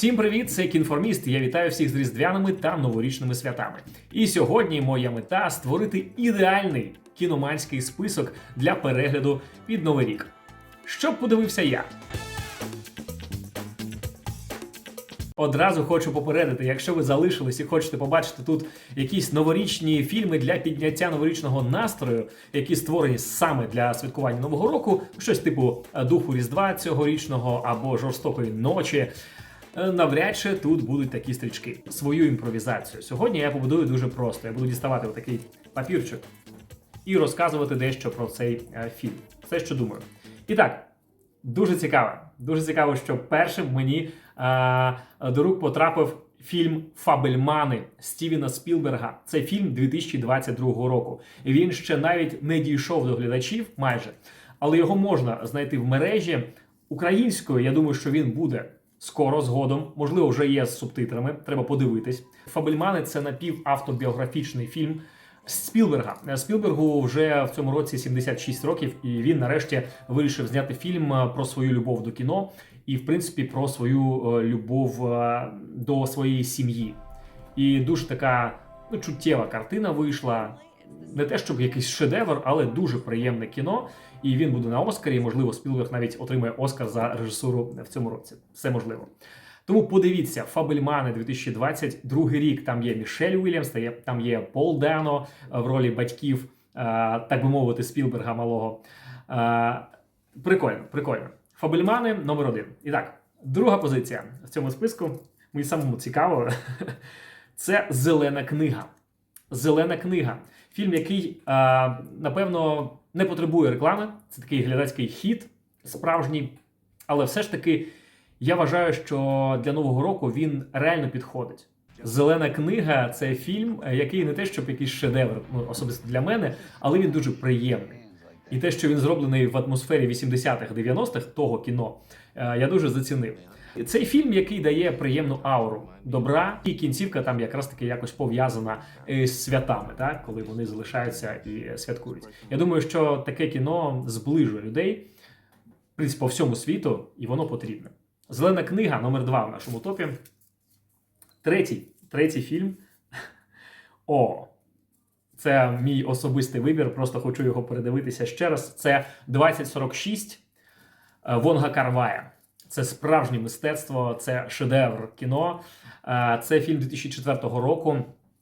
Всім привіт, це кінформіст. Я вітаю всіх з різдвяними та новорічними святами. І сьогодні моя мета створити ідеальний кіноманський список для перегляду під новий рік. Щоб подивився я. Одразу хочу попередити, якщо ви залишились і хочете побачити тут якісь новорічні фільми для підняття новорічного настрою, які створені саме для святкування нового року, щось типу духу Різдва цьогорічного або жорстокої ночі. Е, Навряд чи тут будуть такі стрічки. Свою імпровізацію. Сьогодні я побудую дуже просто. Я буду діставати отакий папірчик і розказувати дещо про цей е, фільм. Все, що думаю. І так, Дуже цікаво. Дуже цікаво, що першим мені а, до рук потрапив фільм Фабельмани Стівена Спілберга. Це фільм 2022 року. Він ще навіть не дійшов до глядачів майже, але його можна знайти в мережі українською. Я думаю, що він буде. Скоро згодом, можливо, вже є з субтитрами. Треба подивитись. Фабельмани це напівавтобіографічний фільм Спілберга. Спілбергу вже в цьому році 76 років, і він нарешті вирішив зняти фільм е, про свою любов до кіно і, в принципі, про свою е, любов е, до своєї сім'ї. І дуже така ну, чуттєва картина вийшла. Не те, щоб якийсь шедевр, але дуже приємне кіно. І він буде на Оскарі. і, Можливо, Спілберг навіть отримає Оскар за режисуру в цьому році. Все можливо. Тому подивіться, Фабельмани 2022 рік. Там є Мішель Уільямс, та там є Пол Дано в ролі батьків, е, так би мовити, Спілберга малого. Е, Прикольно, прикольно. Фабельмани номер один. І так, друга позиція в цьому списку. Мені самому цікаво. Це зелена книга. Зелена книга. Фільм, який, е, напевно, не потребує реклами. Це такий глядацький хіт, справжній. Але все ж таки, я вважаю, що для нового року він реально підходить. Зелена книга це фільм, е, який не те, щоб якийсь шедевр, ну особисто для мене, але він дуже приємний. І те, що він зроблений в атмосфері 80-х, 90-х того кіно, е, я дуже зацінив. Цей фільм, який дає приємну ауру добра, і кінцівка там якраз таки якось пов'язана е, з святами, так коли вони залишаються і святкують. Я думаю, що таке кіно зближує людей в принципі, по всьому світу, і воно потрібне. Зелена книга номер два в нашому топі. Третій, третій фільм. О, це мій особистий вибір. Просто хочу його передивитися ще раз. Це 2046 е, Вонга Карвая. Це справжнє мистецтво, це шедевр кіно. Е, Це фільм 2004 року.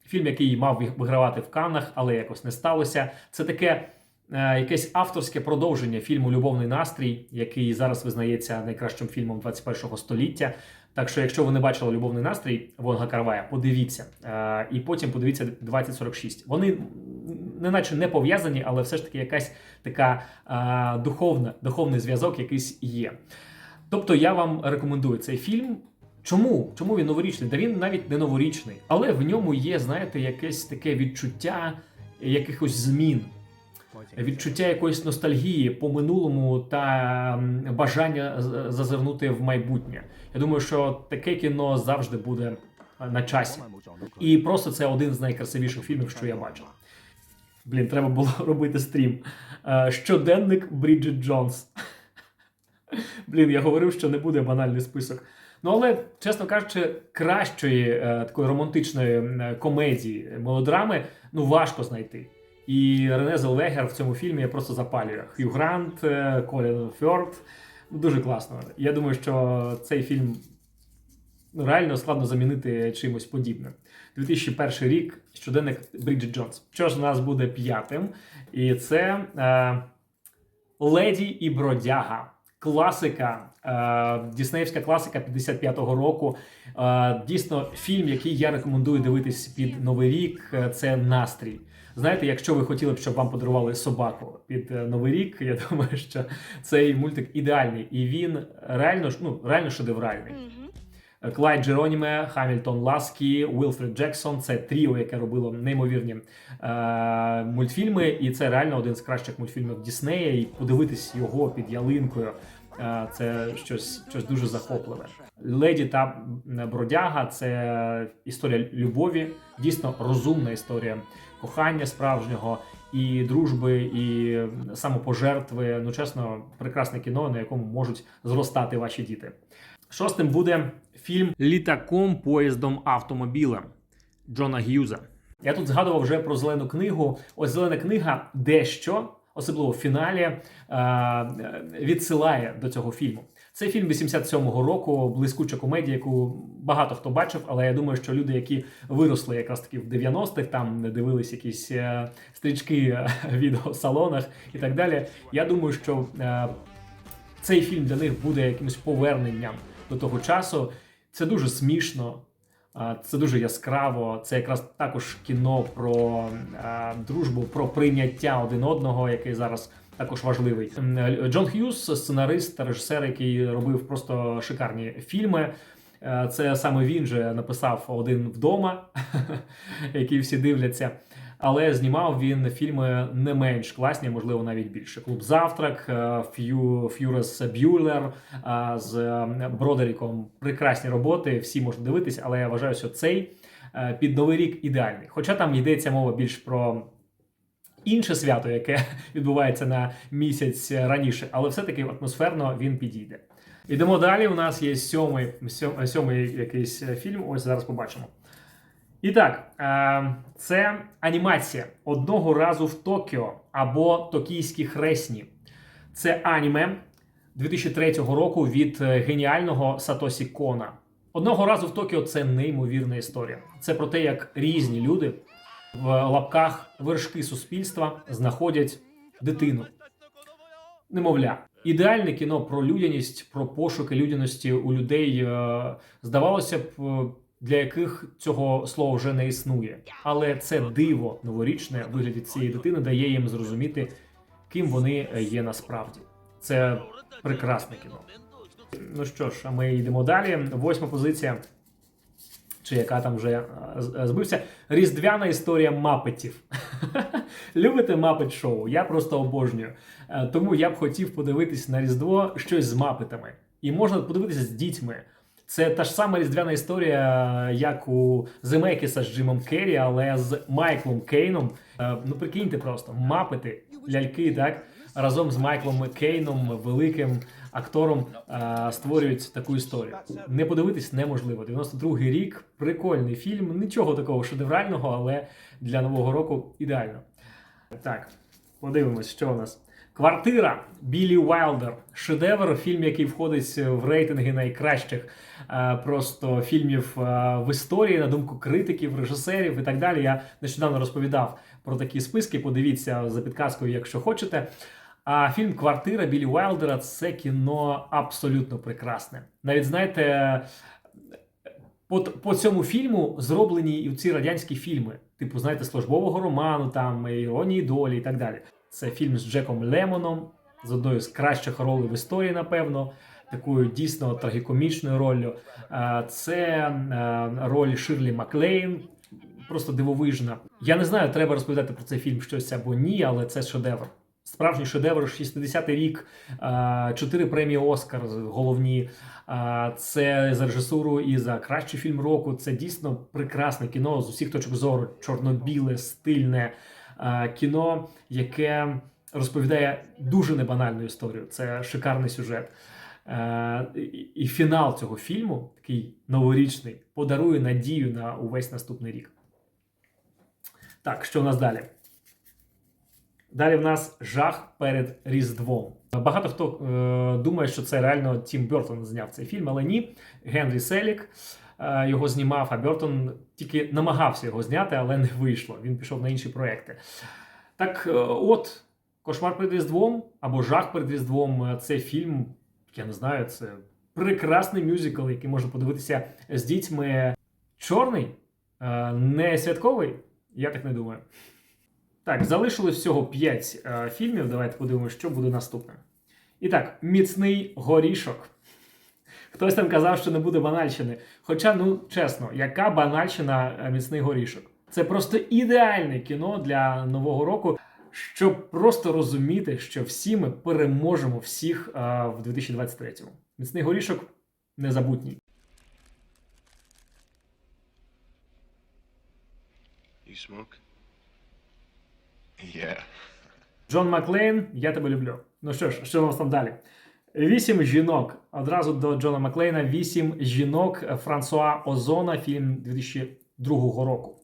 Фільм, який мав вигравати в Каннах, але якось не сталося. Це таке е, якесь авторське продовження фільму Любовний настрій, який зараз визнається найкращим фільмом 21-го століття. Так що, якщо ви не бачили любовний настрій Вонга Карвая, подивіться. Е, і потім подивіться 2046. Вони неначе не пов'язані, але все ж таки якась така духовна, духовний зв'язок якийсь є. Тобто я вам рекомендую цей фільм. Чому? Чому він новорічний? Та він навіть не новорічний, але в ньому є, знаєте, якесь таке відчуття якихось змін, відчуття якоїсь ностальгії по минулому та бажання зазирнути в майбутнє. Я думаю, що таке кіно завжди буде е, на часі. І просто це один з найкрасивіших фільмів, що я бачив. Блін, треба було робити стрім. Е, Щоденник Бріджит Джонс. Блін, я говорив, що не буде банальний список. Ну, але, чесно кажучи, кращої е, такої романтичної е, комедії, мелодрами ну важко знайти. І Рене Зелвегер в цьому фільмі просто запалює. Хью Грант, е, Колін Фьорд. Дуже класно. Я думаю, що цей фільм ну, реально складно замінити чимось подібним. 2001 рік щоденник Бріджит Джонс. Що ж у нас буде п'ятим? І це е, Леді і Бродяга. Класика, е, Діснеївська класика 55-го року. Е, дійсно, фільм, який я рекомендую дивитись під Новий рік, е, це настрій. Знаєте, якщо ви хотіли б, щоб вам подарували собаку під Новий рік, я думаю, що цей мультик ідеальний, і він реально ж- ну, реально шедевральний. Клайд Джероніме, Хамільтон Ласкі, Уілфред Джексон це тріо, яке робило неймовірні е, мультфільми, і це реально один з кращих мультфільмів Діснея. І подивитись його під ялинкою. е, це щось, щось дуже захопливе. Леді та бродяга це історія любові, дійсно розумна історія кохання справжнього і дружби, і самопожертви. Ну, чесно, прекрасне кіно, на якому можуть зростати ваші діти. Шостим буде фільм Літаком, поїздом, автомобілем Джона Г'юза. Я тут згадував вже про зелену книгу. Ось зелена книга дещо, особливо в фіналі, е, відсилає до цього фільму. Це фільм 87-го року, блискуча комедія, яку багато хто бачив, але я думаю, що люди, які виросли якраз таки в 90-х, там дивились якісь е, стрічки е, в відеосалонах і так далі. Я думаю, що е, цей фільм для них буде якимось поверненням до того часу. Це дуже смішно, це дуже яскраво. Це якраз також кіно про дружбу, про прийняття один одного, який зараз також важливий. Джон Х'юз, сценарист та режисер, який робив просто шикарні фільми. Це саме він же написав один вдома, який всі дивляться. Але знімав він фільми не менш класні, можливо, навіть більше. Клуб Завтрак, е, Ф'ю Ф'юрес Б'юлер е, з е, Бродеріком. Прекрасні роботи, всі можуть дивитись, але я вважаю, що цей під новий рік ідеальний. Хоча там йдеться мова більш про. Інше свято, яке відбувається на місяць раніше, але все-таки атмосферно він підійде. Ідемо далі. У нас є сьомий, сьом- сьомий якийсь фільм. Ось зараз побачимо. І так, е, це анімація одного разу в Токіо або Токійські хресні. Це аніме 2003 року від е, геніального Сатосі Кона. Одного разу в Токіо це неймовірна історія. Це про те, як різні люди в лапках вершки суспільства знаходять дитину. Немовля. Ідеальне кіно про людяність, про пошуки людяності у людей, е, здавалося б, для яких цього слова вже не існує. Але це диво новорічне вигляді цієї дитини дає їм зрозуміти, ким вони е, є насправді. Це прекрасне кіно. Ну що ж, а ми йдемо далі. Восьма позиція. Чи яка там вже е, е, збився? Різдвяна історія мапетів. Любите мапет шоу? Я просто обожнюю. Тому я б хотів подивитись на Різдво щось з мапетами. І можна подивитися з дітьми. Це та ж сама різдвяна історія, як у Земекіса з Джимом Керрі, але з Майклом Кейном. Е, Ну прикиньте просто, мапети, ляльки, так разом з Майклом Кейном, великим актором, е, створюють таку історію. Не подивитись неможливо. 92-й рік, прикольний фільм. Нічого такого шедеврального, але для нового року ідеально. Так, подивимось, що у нас. Квартира Білі Уайлдер. Шедевр, фільм, який входить в рейтинги найкращих е, просто фільмів е, в історії, на думку критиків, режисерів і так далі. Я нещодавно розповідав про такі списки. Подивіться за підказкою, якщо хочете. А фільм Квартира Білі Уайлдера це кіно абсолютно прекрасне. Навіть знаєте, по, по цьому фільму зроблені і ці радянські фільми, типу, знаєте, службового роману, там іронії долі і так далі. Це фільм з Джеком Лемоном, з одною з кращих ролей в історії, напевно, такою дійсно трагікомічною роллю. Е, Це е, роль Ширлі Маклейн. Просто дивовижна. Я не знаю, треба розповідати про цей фільм щось або ні, але це шедевр. Справжній шедевр 60-й рік, е, чотири премії Оскар головні. Це за режисуру і за кращий фільм року. Це дійсно прекрасне кіно з усіх точок зору, чорно-біле, стильне кіно, яке розповідає дуже небанальну історію. Це шикарний сюжет. Е, і, фінал цього фільму, такий новорічний, подарує надію на увесь наступний рік. Так, що у нас далі? Далі в нас жах перед Різдвом. Багато хто е, думає, що це реально Тім Бертон зняв цей фільм, але ні. Генрі Селік е, його знімав, а Бертон тільки намагався його зняти, але не вийшло. Він пішов на інші проекти. Так, е, от, Кошмар перед Різдвом або Жах перед Різдвом е, це фільм, я не знаю, це прекрасний мюзикл, який можна подивитися з дітьми. Чорний, е, не святковий, я так не думаю. Так, залишилось всього 5 е, фільмів. Давайте подивимося, що буде наступним. І так, міцний горішок. Хтось там казав, що не буде банальщини. Хоча, ну чесно, яка банальщина е, міцний горішок? Це просто ідеальне кіно для нового року, щоб просто розуміти, що всі ми переможемо всіх е, в 2023-му. Міцний горішок незабутній. You smoke? Yeah. Джон Маклейн, я тебе люблю. Ну що ж, що у нас там далі? Вісім жінок. Одразу до Джона Маклейна. Вісім жінок Франсуа Озона, фільм 2002 року.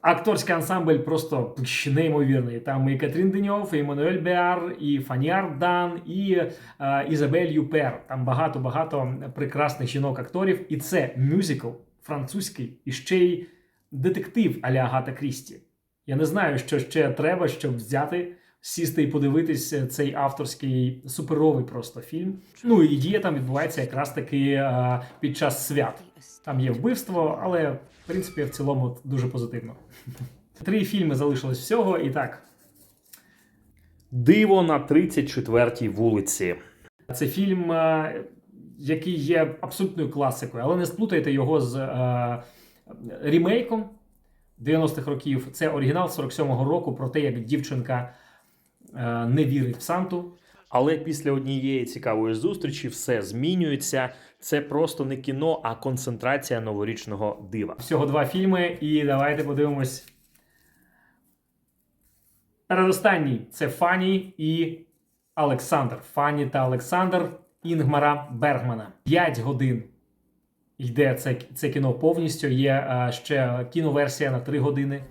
Акторський ансамбль просто неймовірний. Там і Катрін Деньов, і Мануель Беар, і Фаніар Дан, і е, Ізабель Юпер. Там багато-багато прекрасних жінок-акторів. І це мюзикл французький і ще й детектив аля Агата Крісті. Я не знаю, що ще треба, щоб взяти, сісти і подивитись цей авторський суперовий просто фільм. Ну і дія там відбувається якраз таки е, під час свят. Там є вбивство, але в принципі в цілому дуже позитивно. Три фільми залишилось всього, і так. Диво на 34-й вулиці. Це фільм, е, який є абсолютною класикою, але не сплутайте його з е, рімейком 90-х років. Це оригінал 47-го року про те, як дівчинка не вірить в Санту. Але після однієї цікавої зустрічі все змінюється. Це просто не кіно, а концентрація новорічного дива. Всього два фільми, і давайте подивимось. Передостанній це Фані і Олександр. Фані та Олександр Інгмара Бергмана. 5 годин йде це, це кіно повністю. Є е, ще кіноверсія на 3 години.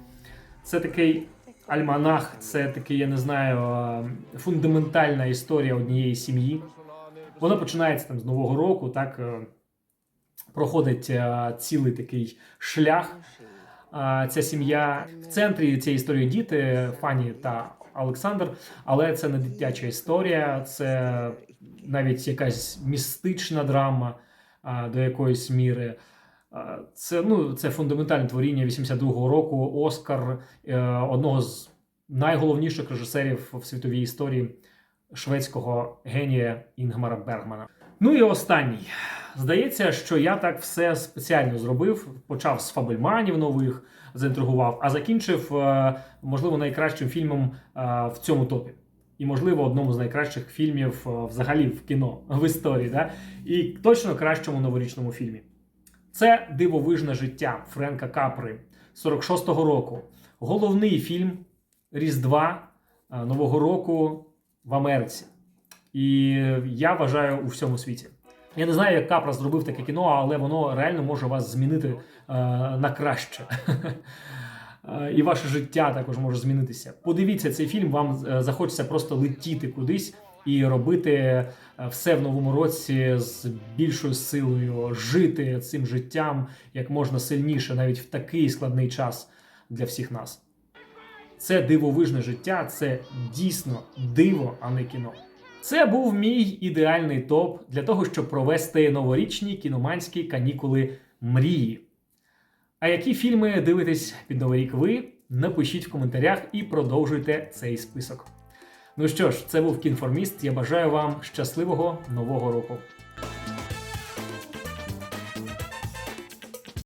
Це такий альманах, це такий, я не знаю, фундаментальна історія однієї сім'ї. Вона починається там з Нового року, так е, проходить е, цілий такий шлях. Ця сім'я в центрі цієї історії діти Фані та Олександр, але це не дитяча історія, це навіть якась містична драма до якоїсь міри. Це ну це фундаментальне творіння 82-го року. Оскар е, одного з найголовніших режисерів в світовій історії шведського генія Інгмара Бергмана. Ну і останній. Здається, що я так все спеціально зробив. Почав з фабельманів нових, заінтригував, а закінчив, е, можливо, найкращим фільмом е, в цьому топі. І, можливо, одному з найкращих фільмів взагалі в кіно в історії. Да? І точно кращому новорічному фільмі. Це дивовижне життя Френка Капри 46-го року. Головний фільм Різдва е, Нового року в Америці. І я вважаю у всьому світі. Я не знаю, як Капра зробив таке кіно, але воно реально може вас змінити е, на краще. Е, І ваше життя також може змінитися. Подивіться цей фільм, вам захочеться просто летіти кудись і робити е, все в новому році з більшою силою, жити цим життям як можна сильніше, навіть в такий складний час для всіх нас. Це дивовижне життя, це дійсно диво, а не кіно. Це був мій ідеальний топ для того, щоб провести новорічні кіноманські канікули мрії. А які фільми дивитесь під новий рік ви? Напишіть в коментарях і продовжуйте цей список. Ну що ж, це був кінформіст. Я бажаю вам щасливого нового року.